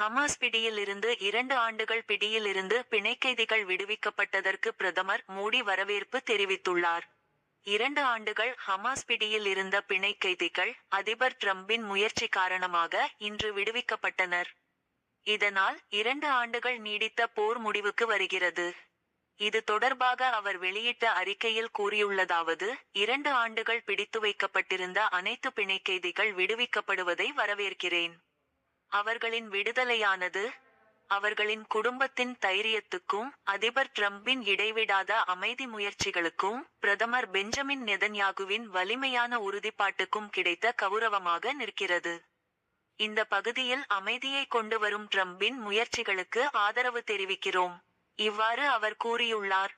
Hamas பிடியிலிருந்து இரண்டு ஆண்டுகள் பிடியிலிருந்து பிணைக்கைதிகள் விடுவிக்கப்பட்டதற்கு பிரதமர் மோடி வரவேற்பு தெரிவித்துள்ளார். இரண்டு ஆண்டுகள் ஹமாஸ் பிடியில் இருந்த பிணைக்கைதிகள் அதிபர் ட்ரம்பின் முயற்சி காரணமாக இன்று விடுவிக்கப்பட்டனர். இதனால் இரண்டு ஆண்டுகள் நீடித்த போர் முடிவுக்கு வருகிறது. இது தொடர்பாக அவர் வெளியிட்ட அறிக்கையில் கூறியுள்ளதாவது இரண்டு ஆண்டுகள் பிடித்து வைக்கப்பட்டிருந்த அனைத்து பிணைக்கைதிகள் விடுவிக்கப்படுவதை வரவேற்கிறேன். அவர்களின் விடுதலையானது அவர்களின் குடும்பத்தின் தைரியத்துக்கும் அதிபர் ட்ரம்பின் இடைவிடாத அமைதி முயற்சிகளுக்கும் பிரதமர் பெஞ்சமின் நெதன்யாகுவின் வலிமையான உறுதிப்பாட்டுக்கும் கிடைத்த கௌரவமாக நிற்கிறது. இந்த பகுதியில் அமைதியை கொண்டு வரும் ட்ரம்பின் முயற்சிகளுக்கு ஆதரவு தெரிவிக்கிறோம். இவ்வாறு அவர் கூறியுள்ளார்.